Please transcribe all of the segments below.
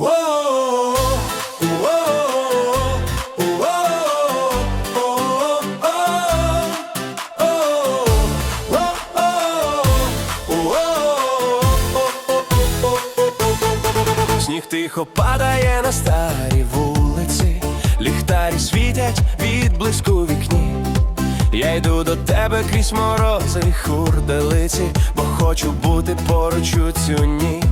Сніг тихо падає на старій вулиці, ліхтарі світять від блиску вікні. Я йду до тебе крізь морози й хурделиці, бо хочу бути поруч у цю ніч.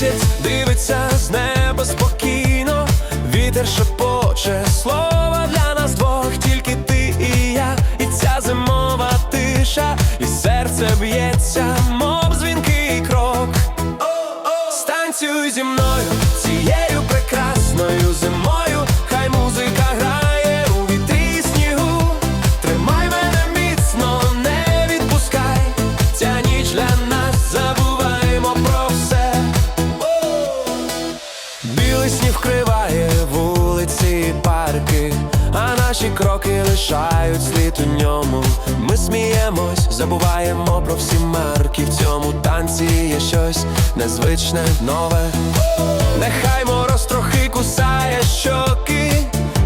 Місяць дивиться з неба спокійно, вітер шепоче слова для нас двох, тільки ти і я, і ця зимова тиша, і серце б'ється, мов дзвінкий крок. Станцюй зі мною забуваємо про всі марки. В цьому танці є щось незвичне, нове. Нехай мороз трохи кусає щоки,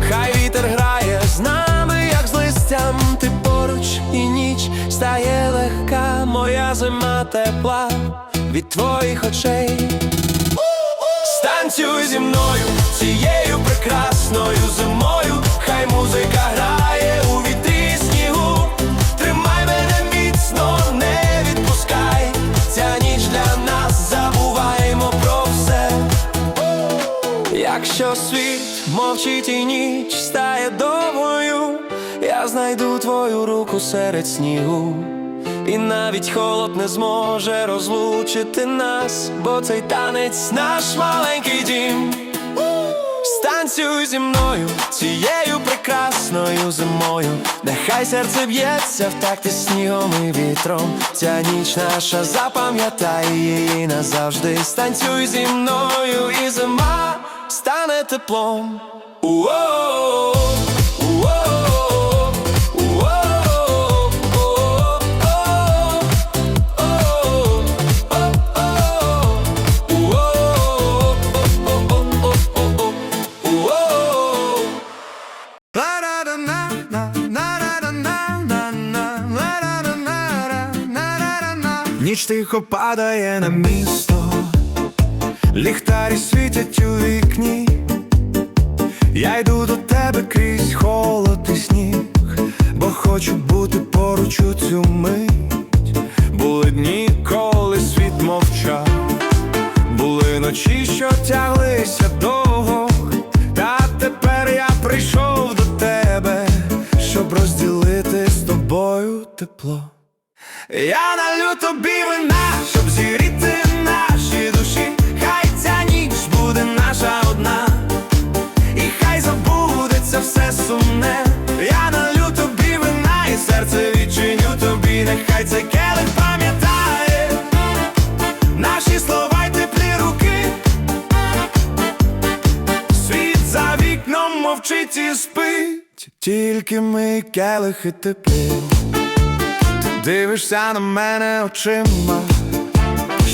хай вітер грає з нами, як з листям. Ти поруч і ніч стає легка, моя зима тепла від твоїх очей. Станцюй зі мною цією прекрасною світ мовчить і ніч стає довгою, я знайду твою руку серед снігу. І навіть холод не зможе розлучити нас, бо цей танець наш маленький дім. Станцюй зі мною цією прекрасною зимою, нехай серце б'ється в такті снігом і вітром. Ця ніч наша запам'ятай її назавжди. Станцюй зі мною, і зима стане теплом. Уо-о-о, уо-о-о, уо-о-о, уо-о-о. Ніч тихо падає на місто, ліхтарі світять Забудеться все сумне. Я налю тобі вина, і серце відчиню тобі, нехай цей келих пам'ятає наші слова й теплі руки. Світ за вікном мовчить і спить, тільки ми келихи теплі. Дивишся на мене очима,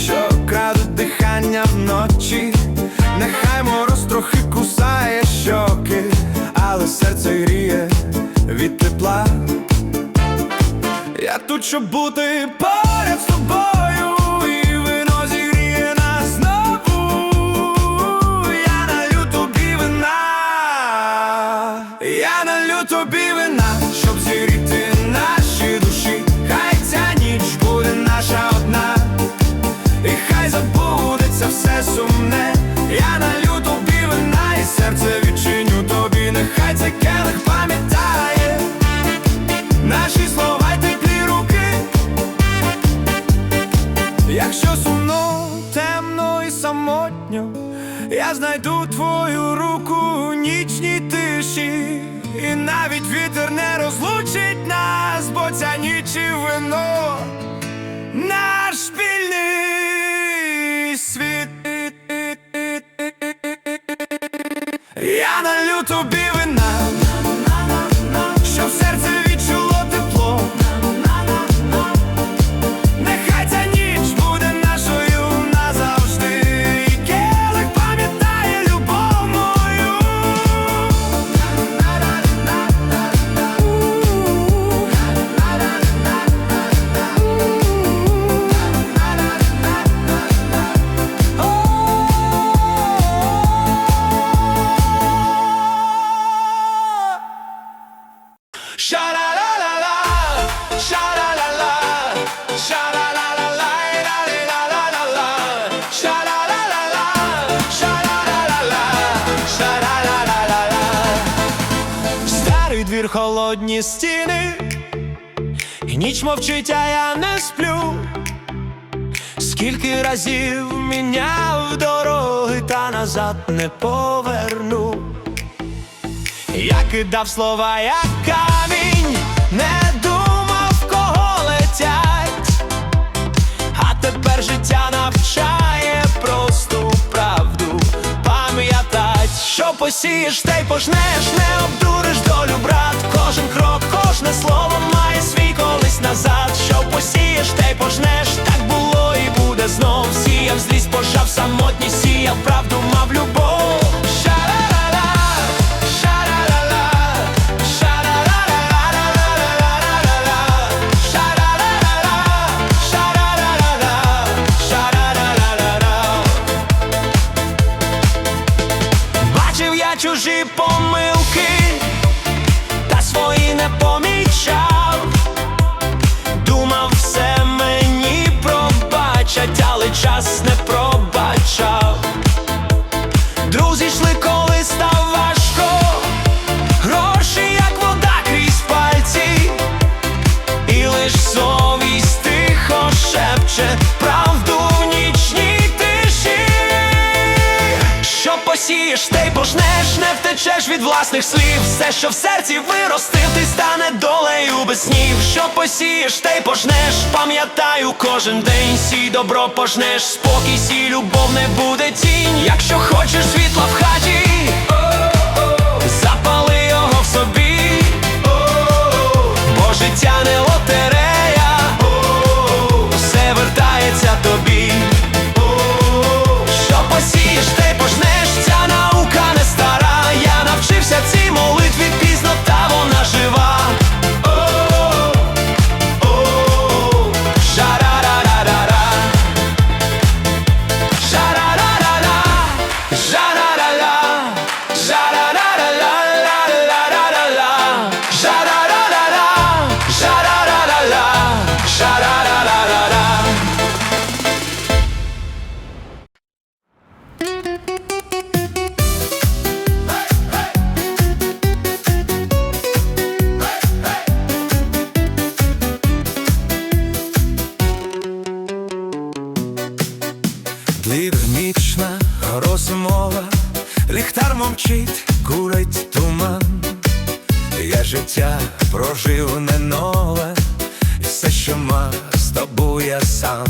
що крадуть дихання вночі, нехай мороз трохи кусає щоки, але серце гріє від тепла. Я тут, щоб бути поряд з тобою, кидав слова, як камінь, не думав, кого летять, а тепер життя навчає просту правду пам'ятать, що посієш, те й пожнеш, не обдуриш долю, брат. Кожен крок, кожне слово має свій колись назад. Що посієш, те й пожнеш, так було і буде знов. Сіяв злість, пожав самотність, сіяв правду, мав любов. кричав, думав, все мені пробачать, але час не пробачав. втечеш від власних слів, все, що в серці виростив, ти стане долею без снів. Що посієш, те й пожнеш. Пам'ятаю, кожен день сій добро пожнеш, спокій, сій, любов не буде тінь. Якщо хочеш світла в хаті, запали його в собі, бо життя не лотерея ліхтар мовчить, курить туман, я життя прожив не нове, і все, що мав з тобою я сам.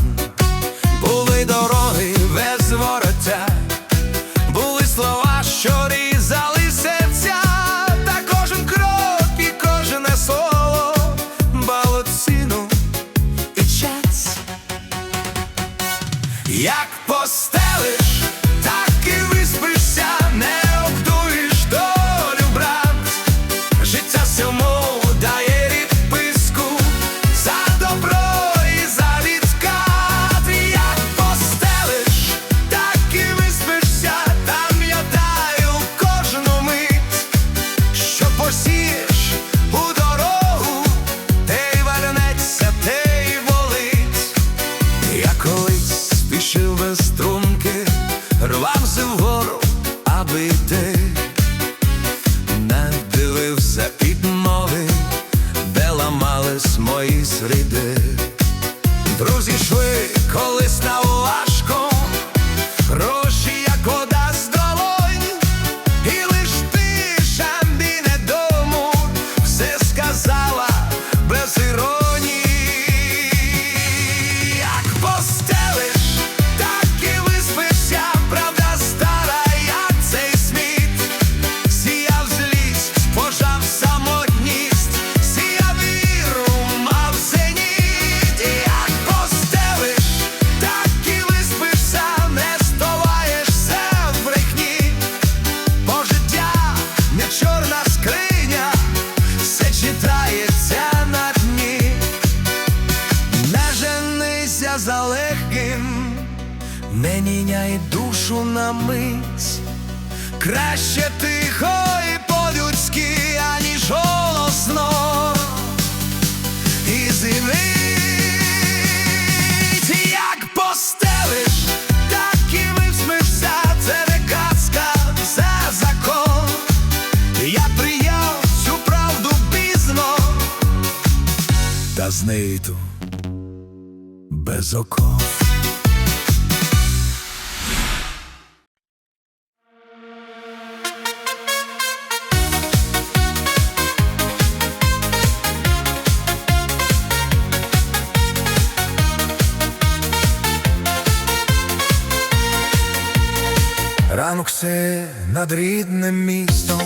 над рідним містом,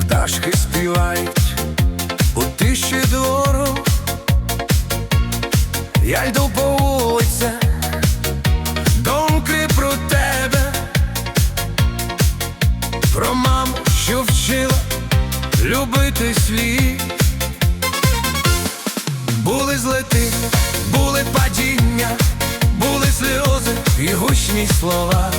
пташки співають у тиші двору, я йду по вулицях, думки про тебе, про маму, що вчила любити слід. Були злети, були падіння, були сльози і гучні слова.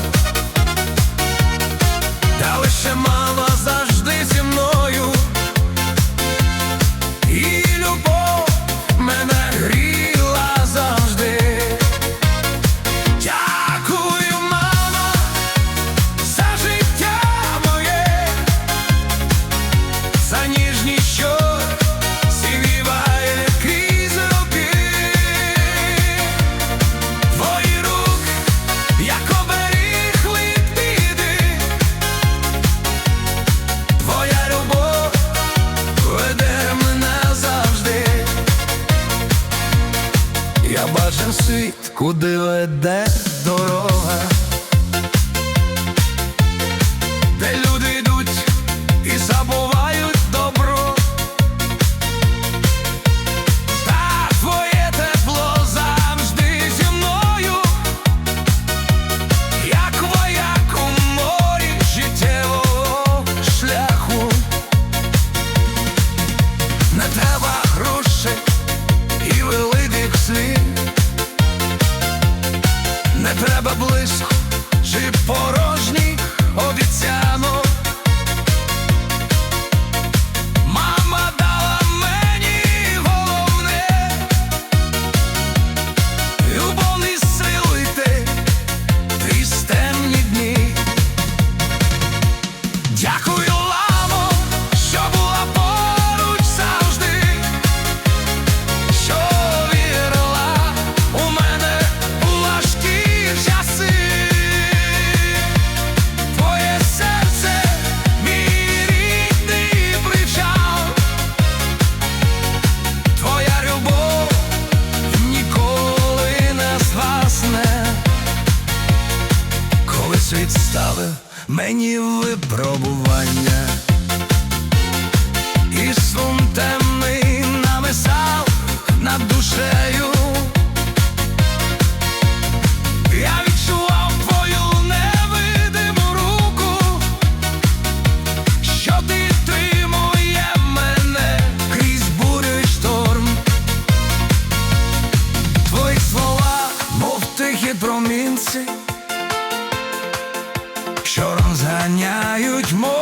Ганяють мо.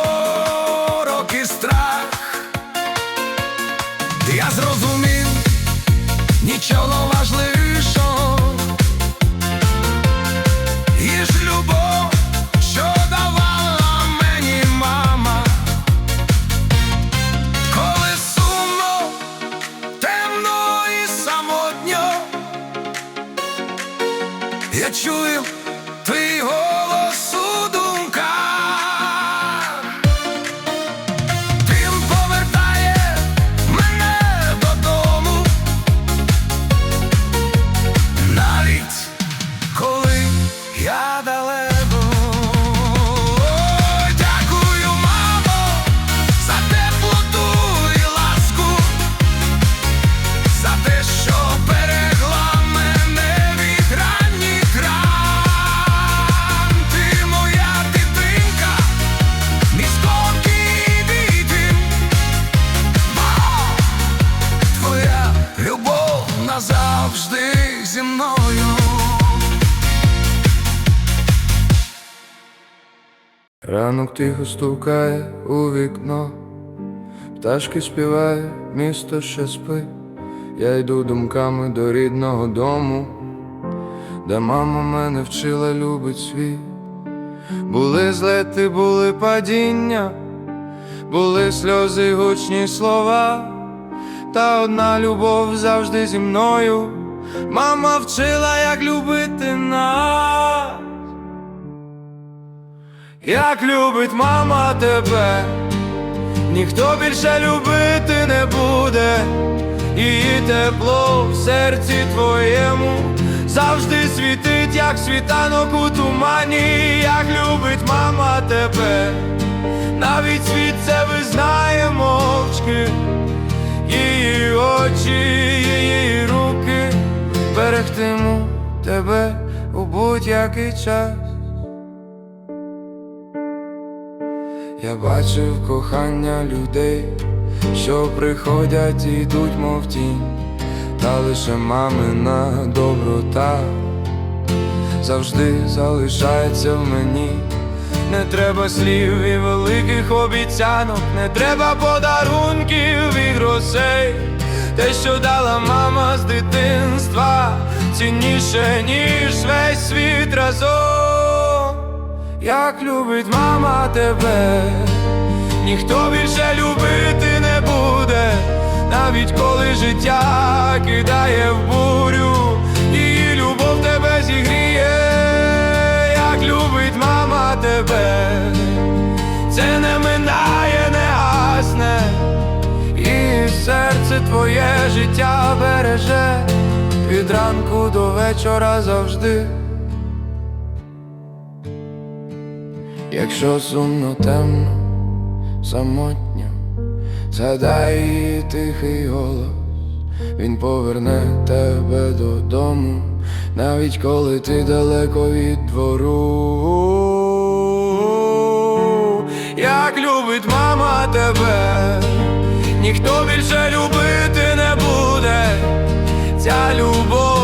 Ранок тихо стукає у вікно, пташки співає, місто ще спи, я йду думками до рідного дому, де мама мене вчила, любить світ. Були злети, були падіння, були сльози, гучні слова, та одна любов завжди зі мною. Мама вчила, як любити нас як любить мама тебе, ніхто більше любити не буде, її тепло в серці твоєму завжди світить, як світанок у тумані, як любить мама тебе, навіть світ це визнає мовчки, її очі, її руки берегтиму тебе у будь-який час. Я бачив кохання людей, що приходять і йдуть, мов тінь, та лише мамина доброта завжди залишається в мені. Не треба слів і великих обіцянок, не треба подарунків і грошей. Те, що дала мама з дитинства, цінніше, ніж весь світ разом. Як любить мама тебе, ніхто більше любити не буде, навіть коли життя кидає в бурю, її любов тебе зігріє, як любить мама тебе, це не минає, не гасне, і серце твоє життя береже. Від ранку до вечора завжди. Якщо сумно темно, самотньо, згадай тихий голос, він поверне тебе додому, навіть коли ти далеко від двору. Як любить мама тебе, ніхто більше любити не буде. Ця любов,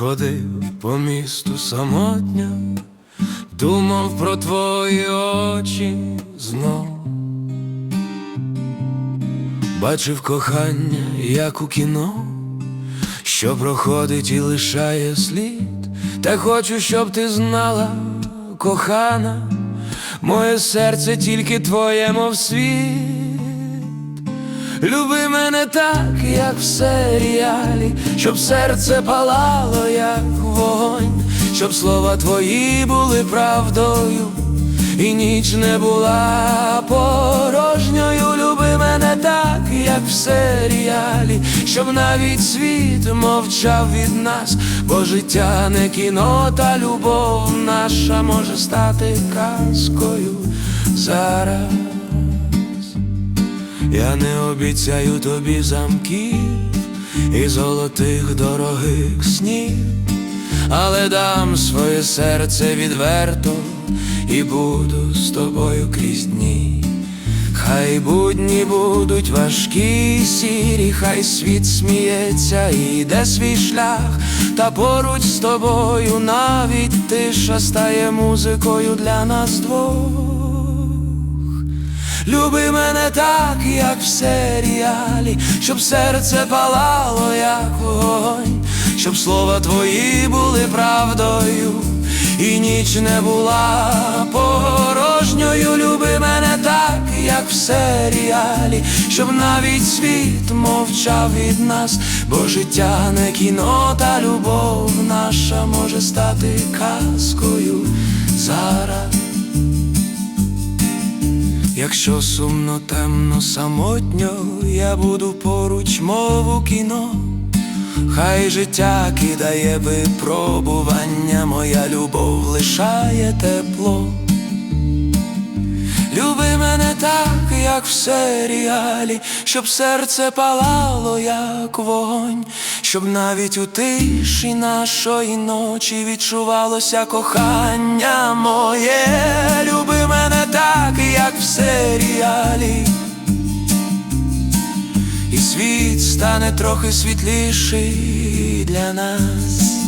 ходив по місту самотньо, думав про твої очі знов. Бачив кохання, як у кіно, що проходить і лишає слід. Та хочу, щоб ти знала, кохана, моє серце тільки твоє, мов світ. Люби мене так, як в серіалі, щоб серце палало, як вогонь, щоб слова твої були правдою, і ніч не була порожньою. Люби мене так, як в серіалі, щоб навіть світ мовчав від нас, бо життя не кіно, та любов наша може стати казкою зараз. Я не обіцяю тобі замків і золотих дорогих снів, але дам своє серце відверто і буду з тобою крізь дні. Хай будні будуть важкі сірі, хай світ сміється і йде свій шлях, та поруч з тобою навіть тиша стає музикою для нас двох. Люби мене так, як в серіалі, щоб серце палало, як вогонь, щоб слова твої були правдою, і ніч не була порожньою. Люби мене так, як в серіалі, щоб навіть світ мовчав від нас, бо життя не кіно, та любов наша може стати казкою зараз. Якщо сумно, темно, самотньо, я буду поруч, мов у кіно. Хай життя кидає випробування, моя любов лишає тепло. Люби мене так, як в серіалі, щоб серце палало, як вогонь, щоб навіть у тиші нашої ночі відчувалося кохання моє. Люби так, як в серіалі. І світ стане трохи світліший для нас.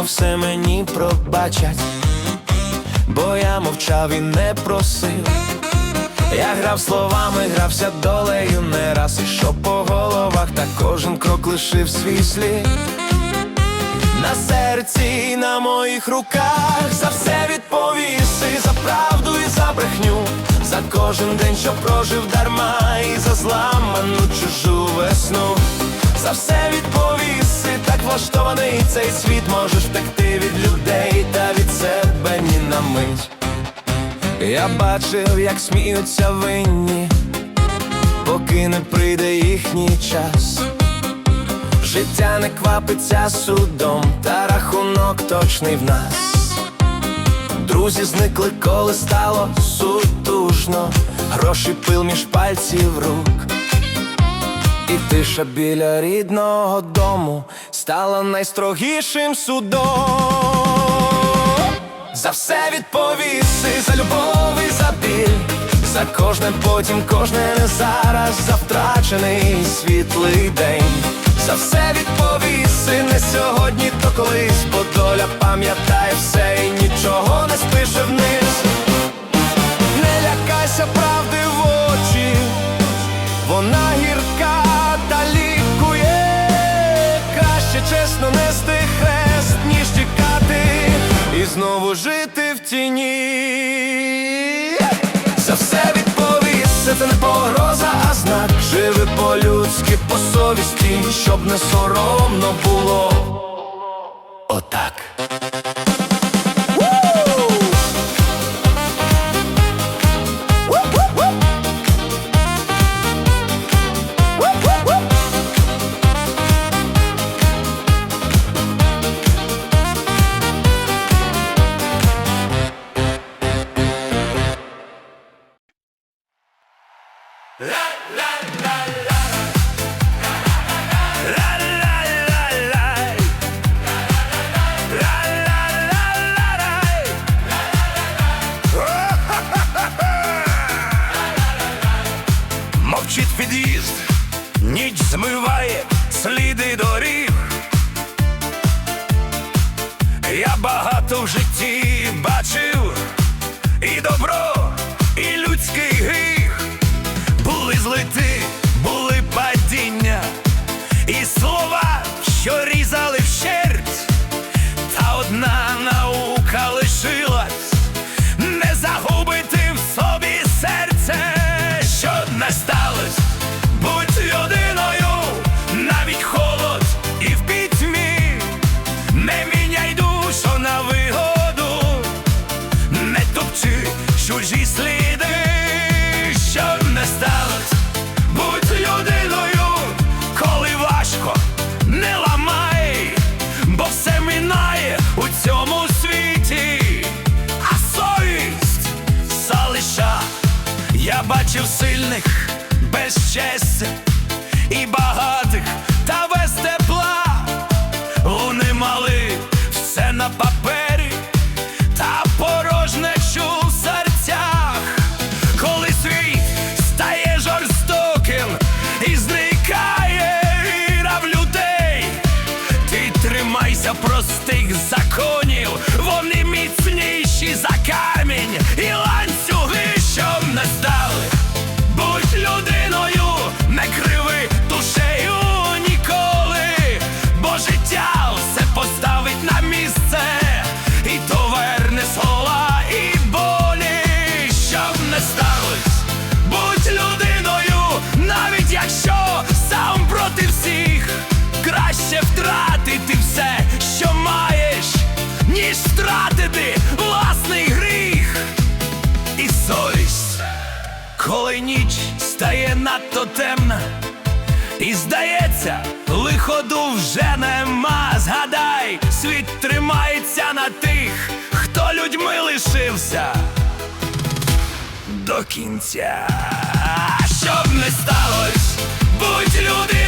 Думав, все мені пробачать, бо я мовчав і не просив. Я грав словами, грався долею не раз ішов по головах, та кожен крок лишив свій слід. На серці і на моїх руках за все відповіси, за правду і за брехню, за кожен день, що прожив дарма, і за зламану чужу весну. За все відповіси, так влаштований цей світ можеш втекти від людей та від себе ні на мить. Я бачив, як сміються винні, поки не прийде їхній час. Життя не квапиться судом, та рахунок точний в нас. Друзі зникли, коли стало сутужно, гроші пил між пальців рук. І тиша біля рідного дому стала найстрогішим судом. За все відповіси, за любов і за біль, за кожне потім, кожне не зараз, за втрачений світлий день. За все відповіси, не сьогодні, то колись, бо доля пам'ятає все і нічого не спише вниз. Не лякайся правди в очі, вона гірка Краще чесно нести хрест, ніж тікати і знову жити в тіні. За все відповість, це не погроза, а знак. Живи по-людськи, по совісті, щоб не соромно було. Були стає надто темна, і здається, лиходу вже нема. Згадай, світ тримається на тих, хто людьми лишився до кінця, щоб не сталось, будь люди.